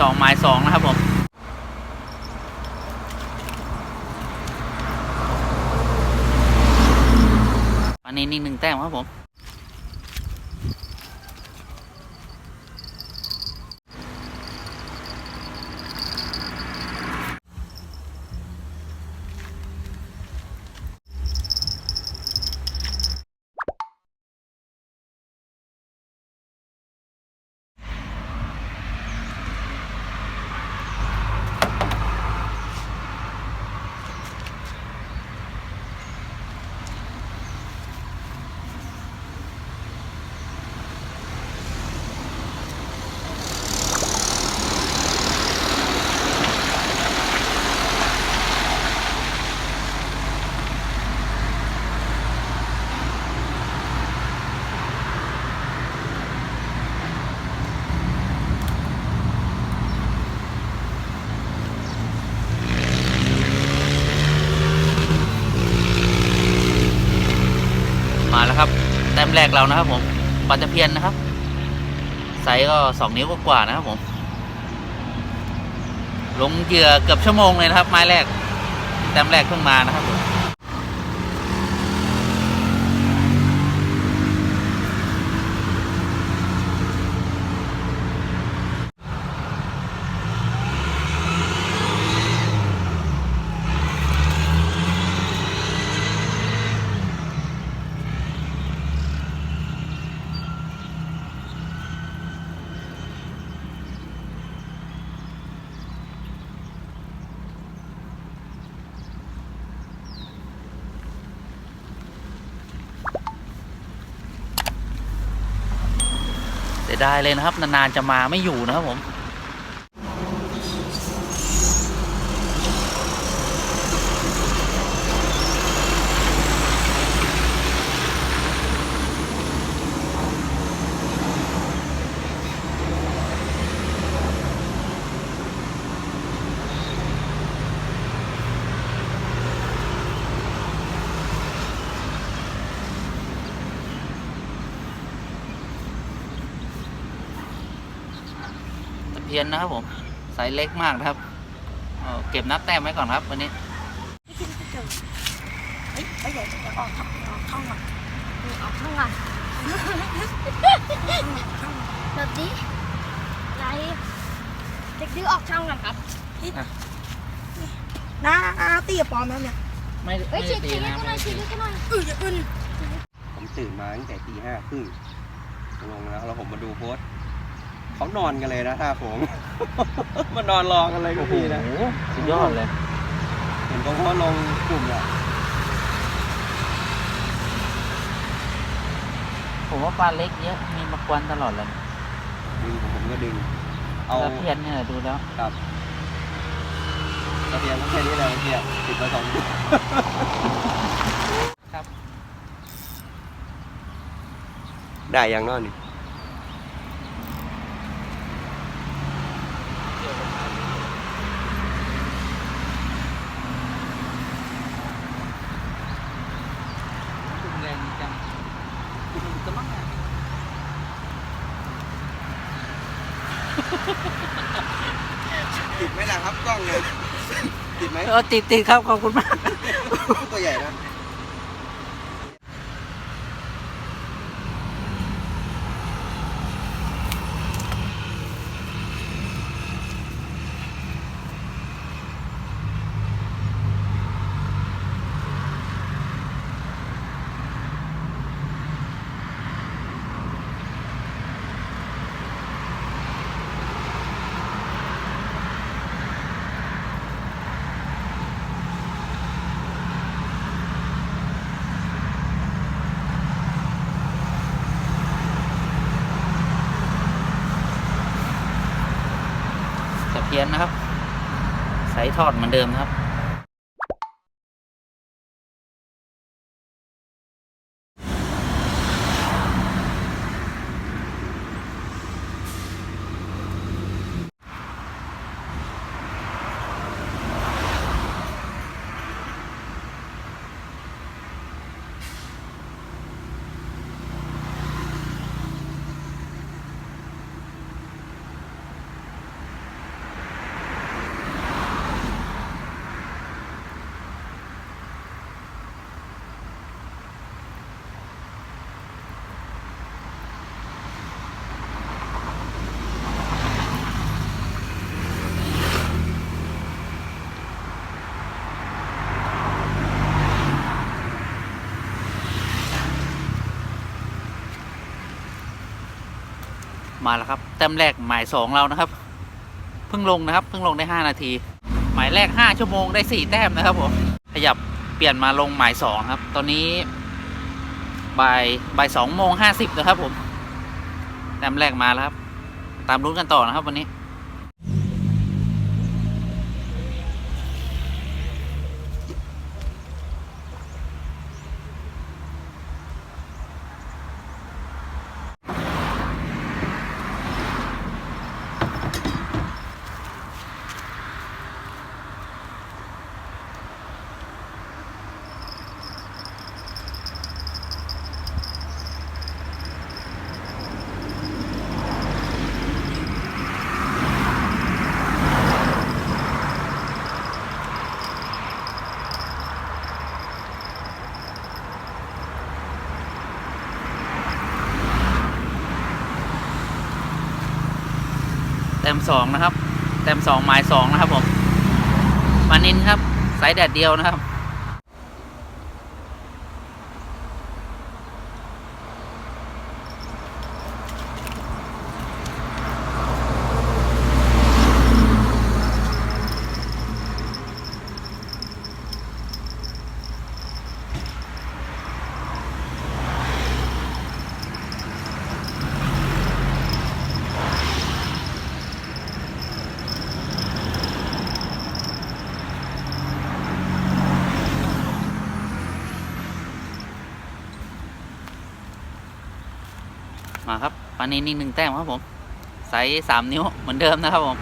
สองหมายสองนะครับผมวันนี้นี่หนึ่งแต้มครับผม แต้มแรกเรานะครับ ผมปลาตะเพียนนะครับไซส์ก็สองนิ้วกว่านะครับผมลงเหยื่อเกือบชั่วโมงเลยนะครับ ไม้แรกแต้มแรกเพิ่งมานะครับผม ดายเลยนะครับ นานๆจะมาไม่อยู่นะครับผม พียนนะครับผมไซส์เล็กมากนะครับเอ่อเก็บนับแต้มไว้ก่อนครับวันนี้ไม่คิดจะเจอเฮ้ยเฮ้ยเดี๋ยวจะออกช่องออกช่องก่อนออกช่องก่อนแบบนี้ไรเด็กดื้อออกช่องก่อนครับอะน้าตีกับปอมแล้วเนี่ยไม่เฮ้ไม่ยได้ฉีดตีฉีดนะให้ไม่กันหน่ได้อยฉีตีดให้กันหน่อยอืออย่าอึนผมตื่นมาตั้งแต่ตีห้าครึ่งลงแล้วแล้วผมมาดูโพสต์ เขานอนกันเลยนะท่าโขง มานอนรอกันเลยก็โอ้โหมีนะสุดยอดเลย เห็นเขาโพสต์ลงกลุ่มอะผมว่าปลาเล็กเยอะ มีมากวนตลอดเลยดึงผมก็ดึง เอาตะเพียนเนี่ยดูแล้ว ครับตะเพียนก็แค่นี้แหละเพียติดมาสองครับ ได้ยังนอนนี่ รุนแรงจังจะมั่งอะ ติดไหมล่ะครับกล้องเนี่ย ติดไหมเออติดติดครับขอบคุณมาก ตัวใหญ่นะ ตะเพียนนะครับ ใส่ทอดเหมือนเดิมนะครับ มาแล้วครับแต้มแรกหมายสองเรานะครับ เพิ่งลงนะครับ เพิ่งลงได้ห้านาที หมายแรกห้าชั่วโมงได้สี่แต้มนะครับผมขยับเปลี่ยนมาลงหมายสองครับ ตอนนี้บ่ายบ่ายสองโมงห้าสิบนะครับผมแต้มแรกมาแล้วครับ ตามรุ้นกันต่อนะครับวันนี้ ต็มสองนะครับแต้มสองหมายสองนะครับผมมานินครับ สายแดดเดียวนะครับ มาครับปานินอีกหนึ่งแต้มครับผมไซส์สามนิ้วเหมือนเดิมนะครับผม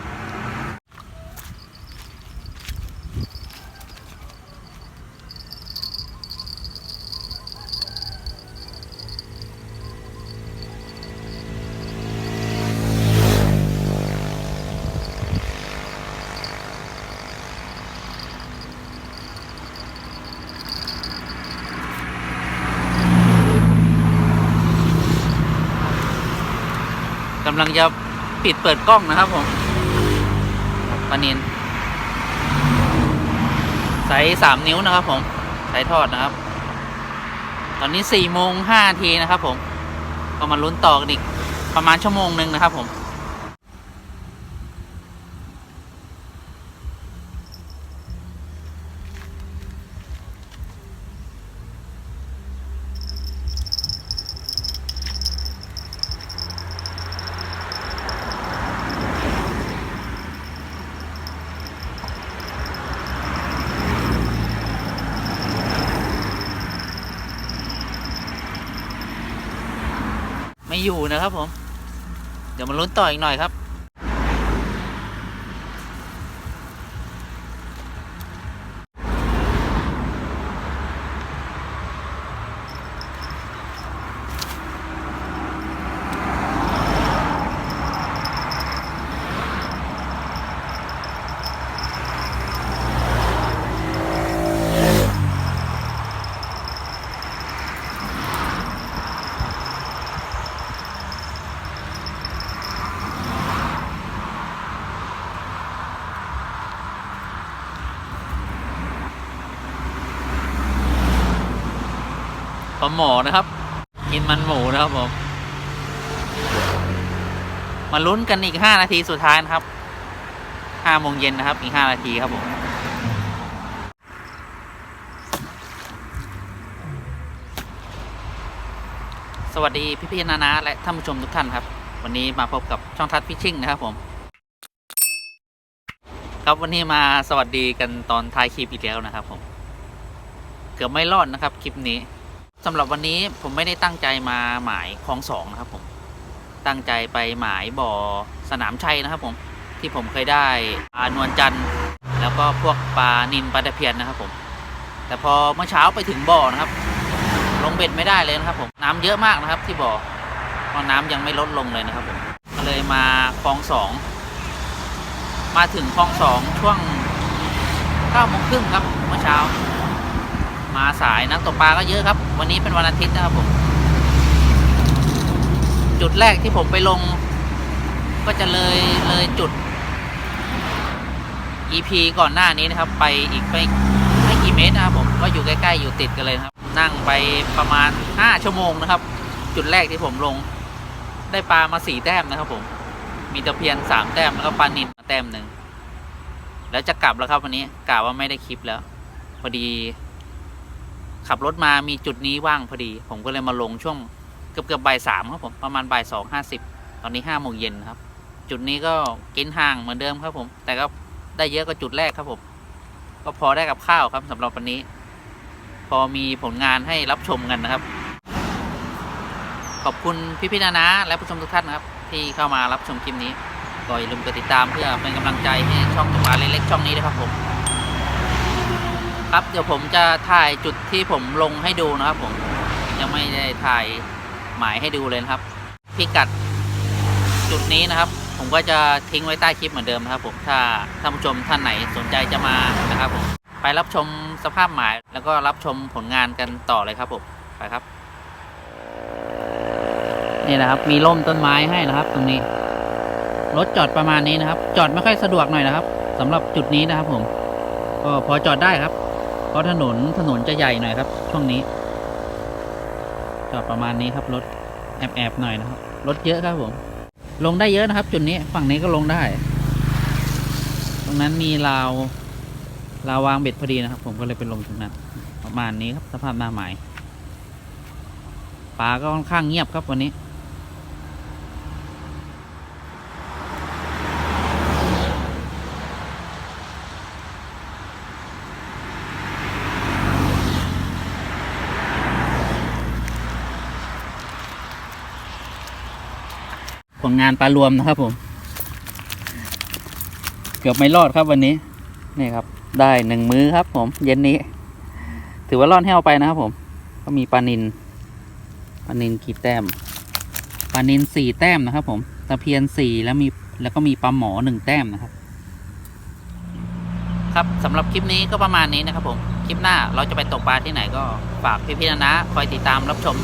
ำลังจะปิดเปิดกล้องนะครับผมปานินไซส์สามนิ้วนะครับผมไซส์ทอดนะครับ ตอนนี้สี่โมงห้าทีนะครับผมก็มาลุ้นต่อกันอีกประมาณชั่วโมงหนึ่งนะครับผม อยู่นะครับผม เดี๋ยวมาลุ้นต่ออีกหน่อยครับ หมอนะครับ กินมันหมูนะครับผมมาลุ้นกันอีกห้านาทีสุดท้ายนะครับห้าโมงเย็นนะครับ อีกห้านาทีครับผมสวัสดีพี่พี่ๆนานาและท่านผู้ชมทุกท่านครับ วันนี้มาพบกับช่องทัดฟิชชิ่งนะครับผม ครับวันนี้มาสวัสดีกันตอนท้ายคลิปอีกแล้วนะครับผม เกือบไม่รอดนะครับคลิปนี้ สำหรับวันนี้ผมไม่ได้ตั้งใจมาหมายคลองสองนะครับผมตั้งใจไปหมายบ่อสนามชัยนะครับผมที่ผมเคยได้ปลานวลจันทร์แล้วก็พวกปลานินปลาตะเพียนนะครับผม แต่พอเมื่อเช้าไปถึงบ่อนะครับ ลงเบ็ดไม่ได้เลยนะครับ ผมน้ำเยอะมากนะครับ ที่บ่อเพราะน้ำยังไม่ลดลงเลยนะครับผมก็เลยมาคลองสองมาถึงคลองสองช่วงเก้าโมงครึ่งครับเมื่อเช้า มาสายนักตกปลาก็เยอะครับ วันนี้เป็นวันอาทิตย์นะครับผม จุดแรกที่ผมไปลง ก็จะเลยเลยจุด EP ก่อนหน้านี้นะครับ ไปอีกไม่ไม่กี่เมตรนะครับผมก็อยู่ใกล้ๆอยู่ติดกันเลยครับ นั่งไปประมาณ 5 ชั่วโมงนะครับ จุดแรกที่ผมลง ได้ปลามาสี่แต้มนะครับผม มีตะเพียนสามแต้มแล้วก็ปลานินมาแต้มหนึ่งแล้วจะกลับแล้วครับวันนี้กะว่าไม่ได้คลิปแล้วพอดี ขับรถมามีจุดนี้ว่างพอดี ผมก็เลยมาลงช่วงเกือบเกือบบ่ายสามครับผมประมาณบ่ายสองห้าสิบตอนนี้ห้าโมงเย็นครับ จุดนี้ก็กินห่างเหมือนเดิมครับผม แต่ก็ได้เยอะกว่าจุดแรกครับผม ก็พอได้กับข้าวครับสำหรับวันนี้ พอมีผลงานให้รับชมกันนะครับ ขอบคุณพี่พี่นานาและผู้ชมทุกท่านนะครับ ที่เข้ามารับชมคลิปนี้ก็อย่าลืมกดติดตามเพื่อเป็นกำลังใจให้ช่องตกปลาเล็กๆช่องนี้ด้วยครับผม ครับเดี๋ยวผมจะถ่ายจุดที่ผมลงให้ดูนะครับ ผมยังไม่ได้ถ่ายหมายให้ดูเลยครับ พิกัดจุดนี้นะครับ ผมก็จะทิ้งไว้ใต้คลิปเหมือนเดิมนะครับ ผมถ้าท่านผู้ชมท่านไหนสนใจจะมานะครับผมไปรับชมสภาพหมายแล้วก็รับชมผลงานกันต่อเลยครับผมไปครับนี่นะครับ มีร่มต้นไม้ให้นะครับ ตรงนี้ รถจอดประมาณนี้นะครับ จอดไม่ค่อยสะดวกหน่อยนะครับสำหรับจุดนี้นะครับ ผมก็พอจอดได้ครับ เพราะถนนถนนจะใหญ่หน่อยครับ ช่วงนี้จอดประมาณนี้ครับรถแอบแอบหน่อยนะครับรถเยอะครับผม ลงได้เยอะนะครับ จุดนี้ฝั่งนี้ก็ลงได้ ตรงนั้นมีราวราววางเบ็ดพอดีนะครับ ผมก็เลยไปลงตรงนั้น ประมาณนี้ครับสภาพหน้าหมายปลาก็ค่อนข้างเงียบครับวันนี้ งานปลารวมนะครับผม เกือบไม่รอดครับวันนี้ นี่ครับ ได้หนึ่งมื้อครับ ผม เย็นนี้ ถือว่ารอดแห้วไปนะครับผม ก็มีปลานินปลานินกี่แต้มปลานินสี่แต้มนะครับ ผม ตะเพียนสี่แล้วมีแล้วก็มีปลาหมอหนึ่งแต้มนะครับ ครับสำหรับคลิปนี้ก็ประมาณนี้นะครับ ผม คลิปหน้าเราจะไปตกปลาที่ไหนก็ฝากพี่ๆนะนะคอยติดตามรับชม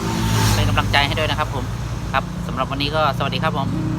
เป็นกำลังใจให้ด้วยนะครับ ผม ครับสำหรับวันนี้ก็สวัสดีครับผม